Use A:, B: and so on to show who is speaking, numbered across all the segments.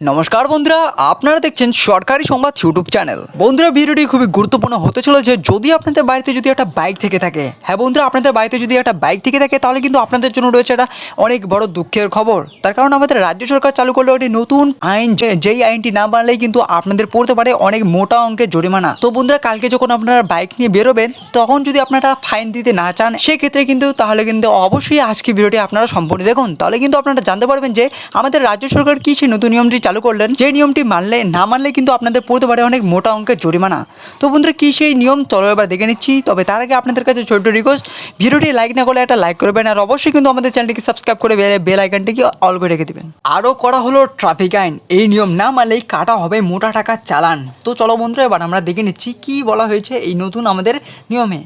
A: নমস্কার বন্ধুরা, আপনারা দেখছেন সরকারি সংবাদ ইউটিউব চ্যানেল। বন্ধুরা, ভিডিওটি খুবই গুরুত্বপূর্ণ হতে চলেছে, যদি আপনাদের বাড়িতে যদি একটা বাইক থেকে থাকে। হ্যাঁ বন্ধুরা, আপনাদের বাড়িতে যদি একটা বাইক থেকে থাকে, তাহলে কিন্তু আপনাদের জন্য রয়েছে একটা অনেক বড় দুঃখের খবর। তার কারণ আমাদের রাজ্য সরকার চালু করল একটি নতুন আইন যেই আইনটি না মানলেই কিন্তু আপনাদের পড়তে পারে অনেক মোটা অঙ্কের জরিমানা। তো বন্ধুরা, কালকে যখন আপনারা বাইক নিয়ে বেরোবেন, তখন যদি আপনারা ফাইন দিতে না চান, সেক্ষেত্রে কিন্তু তাহলে কিন্তু অবশ্যই আজকে ভিডিওটি আপনারা সম্পূর্ণ দেখুন। তাহলে কিন্তু আপনারা জানতে পারবেন যে আমাদের রাজ্য সরকার কী সেই নতুন নিয়মটি চালু করলেন। যে নিয়মটি মানলে, না মানলে কিন্তু আপনাদের পড়তে পারে অনেক মোটা অঙ্কের জরিমানা। তো বন্ধুরা, কী সেই নিয়ম? চলো এবার দেখে নিচ্ছি। তবে তার আগে আপনাদের কাছে ছোট্ট রিকোয়েস্ট ভিডিওটি লাইক না করলে একটা লাইক করবেন আর অবশ্যই কিন্তু আমাদের চ্যানেলটিকে সাবস্ক্রাইব করে বেল আইকনটিকে অল করে রেখে দেবেন। আরও করা হলো ট্রাফিক আইন। এই নিয়ম না মানলেই কাটা হবে মোটা টাকা চালান। তো চলো বন্ধুরা, এবার আমরা দেখে নিচ্ছি কি বলা হয়েছে এই নতুন আমাদের নিয়মে।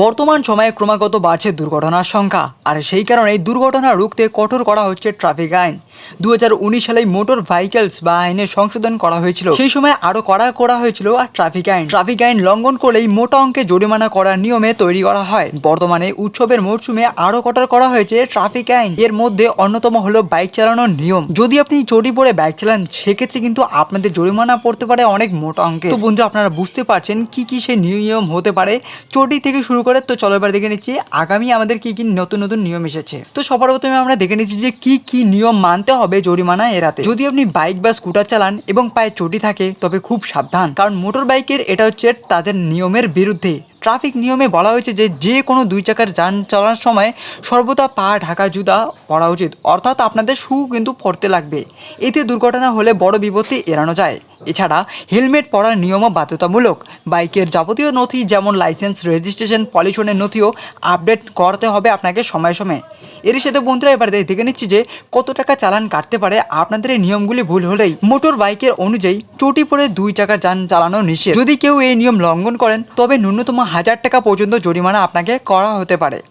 A: বর্তমান সময়ে ক্রমাগত বাড়ছে দুর্ঘটনার সংখ্যা। আর সেই কারণে এই দুর্ঘটনা রুখতে কঠোর করা হচ্ছে ট্রাফিক আইন। দু হাজার উনিশ সালে মোটর ভেহিকেলস বা আইনের সংশোধন করা হয়েছিল। সেই সময় আরও কড়া করা হয়েছিল আর ট্রাফিক আইন। ট্রাফিক আইন লঙ্ঘন করলেই মোটা অঙ্কে জরিমানা করার নিয়মে তৈরি করা হয়। বর্তমানে উৎসবের মরশুমে আরও কঠোর করা হয়েছে ট্রাফিক আইন। এর মধ্যে অন্যতম হলো বাইক চালানোর নিয়ম। যদি আপনি চটি পরে বাইক চালান, সেক্ষেত্রে কিন্তু আপনাদের জরিমানা পড়তে পারে অনেক মোটা অঙ্কে। তো বন্ধু আপনারা বুঝতে পারছেন কি কি সেই নিয়ম হতে পারে। চটি থেকে শুরু করে, তো চলো এবার দেখে নিচ্ছি আগামী আমাদের কি কি নতুন নতুন নিয়ম এসেছে। তো সবার প্রথমে আমরা দেখে নিচ্ছি যে কি কি নিয়ম মানতে হবে জরিমানা এড়াতে। যদি আপনি বাইক বা স্কুটার চালান এবং পায়ে চটি থাকে, তবে খুব সাবধান। কারণ মোটর বাইকের এটা হচ্ছে তাদের নিয়মের বিরুদ্ধে। ট্রাফিক নিয়মে বলা হয়েছে যে যে কোনো দুই চাকার যান চালানোর সময় সর্বদা পা ঢাকা জুতা পরা উচিত। অর্থাৎ আপনাদের শু কিন্তু পড়তে লাগবে। এতে দুর্ঘটনা হলে বড় বিপত্তি এড়ানো যায়। এছাড়া হেলমেট পরার নিয়মও বাধ্যতামূলক। বাইকের যাবতীয় নথি যেমন লাইসেন্স, রেজিস্ট্রেশন, পলিউশনের নথিও আপডেট করতে হবে আপনাকে সময় সময়ে। এর সাথে বন্ধুরা, এবার দেখে নিচ্ছি যে কত টাকা চালান কাটতে পারে। আপনাদের এই নিয়মগুলি ভুল হলেই মোটর বাইকের অনুযায়ী চটি পরে দুই চাকার যান চালানো নিষেধ। যদি কেউ এই নিয়ম লঙ্ঘন করেন, তবে ন্যূনতম হাজার টাকা পর্যন্ত জরিমানা আপনাকে করা হতে পারে।